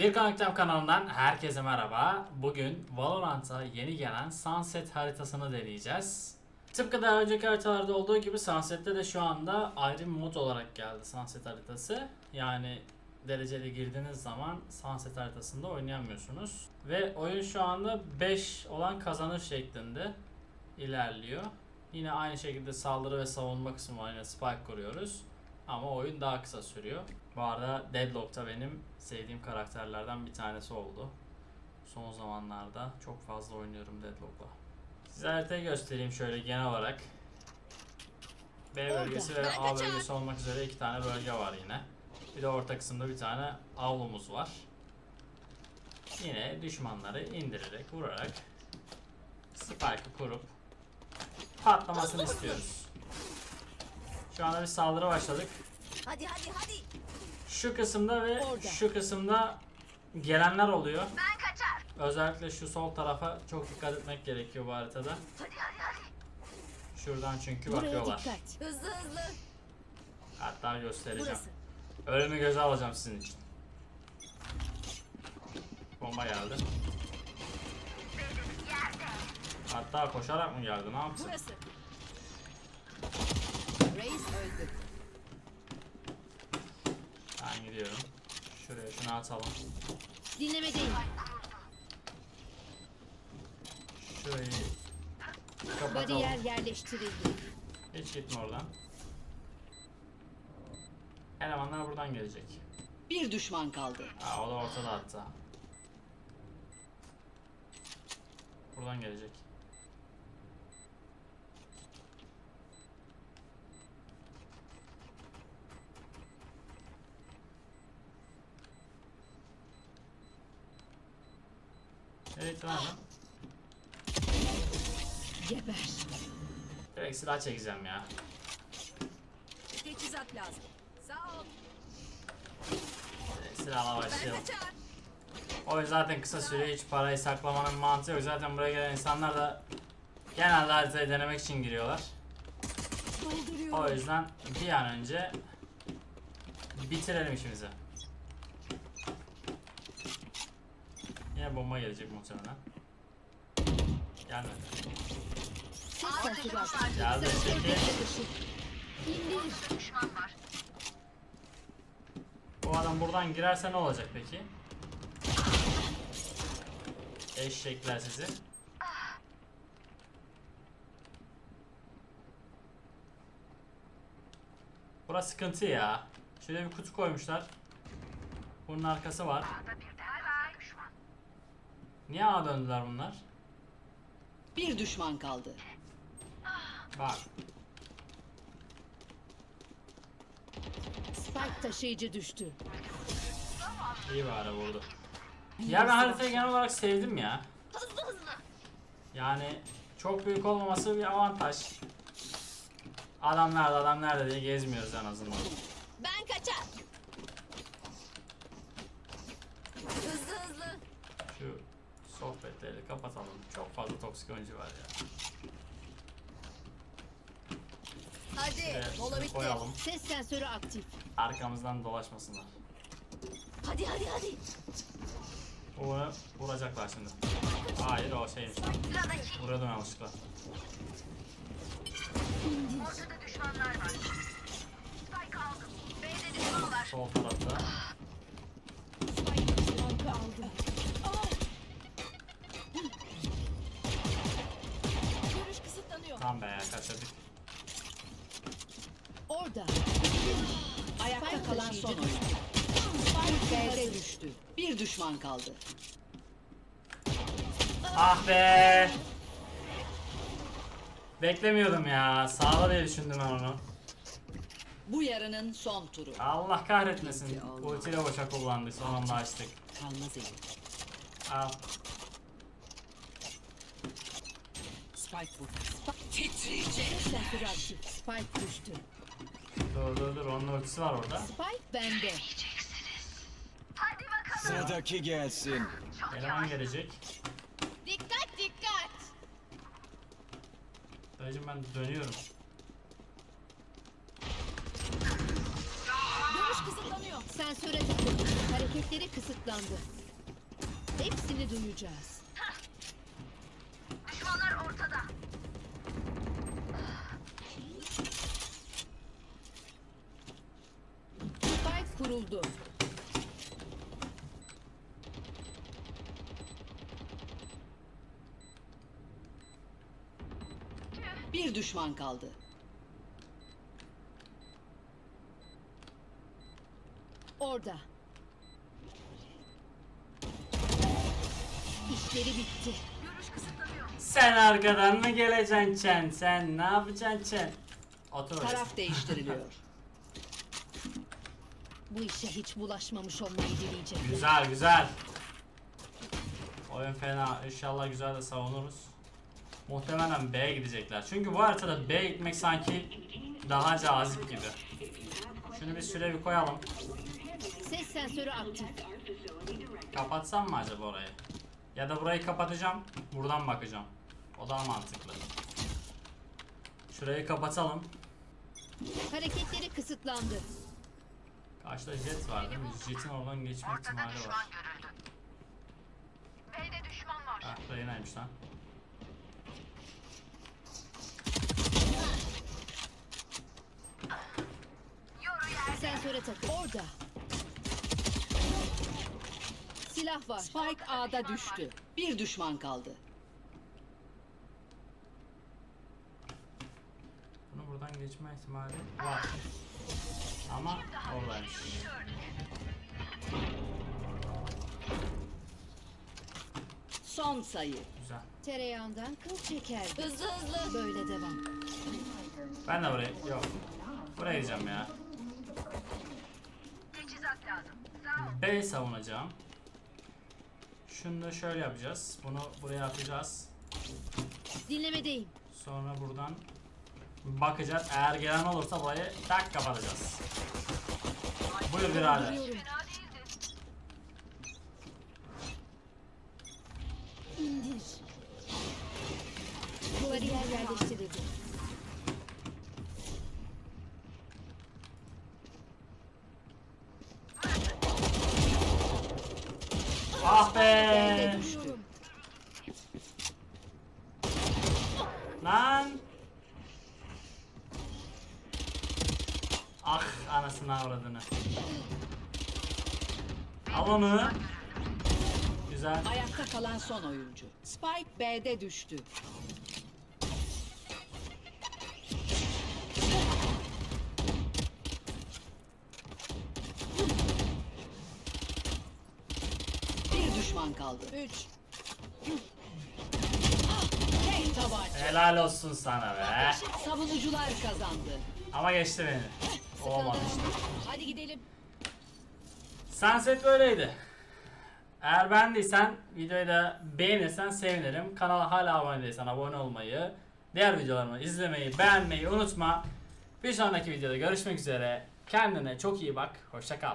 Bir Karakter kanalından herkese merhaba. Bugün Valorant'a yeni gelen Sunset haritasını deneyeceğiz. Tıpkı daha önceki haritalarda olduğu gibi Sunset'te de şu anda ayrı mod olarak geldi Sunset haritası. Yani dereceli girdiğiniz zaman Sunset haritasında oynayamıyorsunuz. Ve oyun şu anda 5 olan kazanır şeklinde ilerliyor. Yine aynı şekilde saldırı ve savunma kısmı var. Yine spike kuruyoruz. Ama oyun daha kısa sürüyor. Bu arada Deadlock da benim sevdiğim karakterlerden bir tanesi oldu. Son zamanlarda çok fazla oynuyorum Deadlock'la. Size haritayı göstereyim şöyle genel olarak. B bölgesi ve A bölgesi olmak üzere iki tane bölge var yine. Bir de orta kısımda bir tane avlumuz var. Yine düşmanları indirerek, vurarak spike'ı kurup patlamasını istiyoruz. Şu anda bir saldırı başladık. Hadi hadi hadi. Şu kısımda ve Orada. şu kısımda gelenler oluyor. Ben kaçar. Özellikle şu sol tarafa çok dikkat etmek gerekiyor bu haritada. Hadi hadi hadi. Şuradan çünkü Buraya bakıyorlar. dikkat. Hızlı hızlı. Hatta göstereceğim. Burası. Ölümü göze alacağım sizin için. Bomba geldi. Hatta koşarak mı geldi? Ne yapsın? Burası. Reis öldü. Gidiyorum. Şuraya şunu atalım. Dinlemedeyim. Şurayı kapatalım. Bariyer yerleştirildi. Hiç gitme oradan. Elemanlar buradan gelecek. Bir düşman kaldı. Aa, o da ortada hatta. Buradan gelecek. Evet lan. Geber. Direkt silah çekeceğim ya. Teçhizat lazım. Sağ ol. Direkt silahla başlayalım. O zaten kısa süre hiç parayı saklamanın mantığı yok. Zaten buraya gelen insanlar da genelde haritayı denemek için giriyorlar. O yüzden bir an önce bitirelim işimizi. Yine bomba gelecek muhtemelen. Gelmedi. Geldi. İndir. Bu adam buradan girerse ne olacak peki? Eşekler sizi. Burası sıkıntı ya. Şöyle bir kutu koymuşlar. Bunun arkası var. Niye A döndüler bunlar? Bir düşman kaldı. Bak. Spike taşıyıcı düştü. İyi bari vurdu. Ya ben haritayı genel olarak sevdim ya. Hızlı hızlı. Yani çok büyük olmaması bir avantaj. Adam nerede adam nerede diye gezmiyoruz en azından. Ben kaçar. Hızlı hızlı. Şu sohbetleri kapatalım. Çok fazla toksik oyuncu var ya. Hadi. Evet, Mola şunu bitti. koyalım. Ses sensörü aktif. Arkamızdan dolaşmasınlar. Hadi hadi hadi. Onu vuracaklar şimdi. Hayır o şeymiş. Vuruyordum yanlışlıkla. Ortada düşmanlar var. Spike aldım. B'de düşman var. Sol tarafta. Son oyuncu. Spike B'de düştü. Bir düşman kaldı. Ah be! Beklemiyordum ya. Sağda diye düşündüm ben onu. Bu yarının son turu. Allah kahretmesin. Ultiyle boşa kullandık. Son anda açtık. Kalmaz eli. Al. Spike burada. Ses sensörü aktif. Spike düştü. Dur dur dur. Onun ultisi var orada. Spike bende. Hadi bakalım. Sıradaki gelsin. Eleman gelecek. Dikkat dikkat. Dayıcım ben dönüyorum. Görüş kısıtlanıyor. Sensöre takıldı. Hareketleri kısıtlandı. Hepsini duyacağız. Kuruldu. Bir düşman kaldı. Orada. İşleri bitti. Sen arkadan mı geleceksin Chen? Sen ne yapacaksın Chen? Otur. Taraf değiştiriliyor. Bu işe hiç bulaşmamış olmayı dileyeceğim. Güzel güzel. Oyun fena. İnşallah güzel de savunuruz. Muhtemelen B'ye gidecekler. Çünkü bu haritada B'ye gitmek sanki daha cazip gibi. Şunu bir süre bir koyalım. Ses sensörü aktif. Kapatsam mı acaba orayı? Ya da burayı kapatacağım. Buradan bakacağım. O daha mantıklı. Şurayı kapatalım. Hareketleri kısıtlandı. Karşıda jet var değil mi? Jet'in oradan geçme Ortada ihtimali düşman var. görüldü. B'de düşman var. Ah Reyna'ymış lan. Sensöre takıl. Orada. Silah var. Spike A'da düştü. Bir düşman kaldı. Bunu buradan geçme ihtimali var. Ama oradaymış. Son sayı. Güzel. Tereyağından kıl çeker. Hızlı hızlı. Böyle devam. Ben de buraya... Yok. Buraya gideceğim ya. Teçhizat lazım. Sağ ol. B savunacağım. Şunu da şöyle yapacağız. Bunu buraya atacağız. Dinlemedeyim. Sonra buradan bakacağız. Eğer gelen olursa burayı tak kapatacağız. Buyur birader. İndir. Bariyer yerleştirildi. Ah be! düştüm. Lan! Ah anasını avradını. Al onu. Güzel. Ayakta kalan son oyuncu. Spike B'de düştü. Bir düşman kaldı. Üç. Tek tabanca. Helal olsun sana be. Savunucular kazandı. Ama geçti beni. Olmadı. Hadi gidelim. Sunset böyleydi. Eğer beğendiysen videoyu da beğenirsen sevinirim. Kanala hala abone değilsen abone olmayı, diğer videolarımı izlemeyi, beğenmeyi unutma. Bir sonraki videoda görüşmek üzere. Kendine çok iyi bak. Hoşça kal.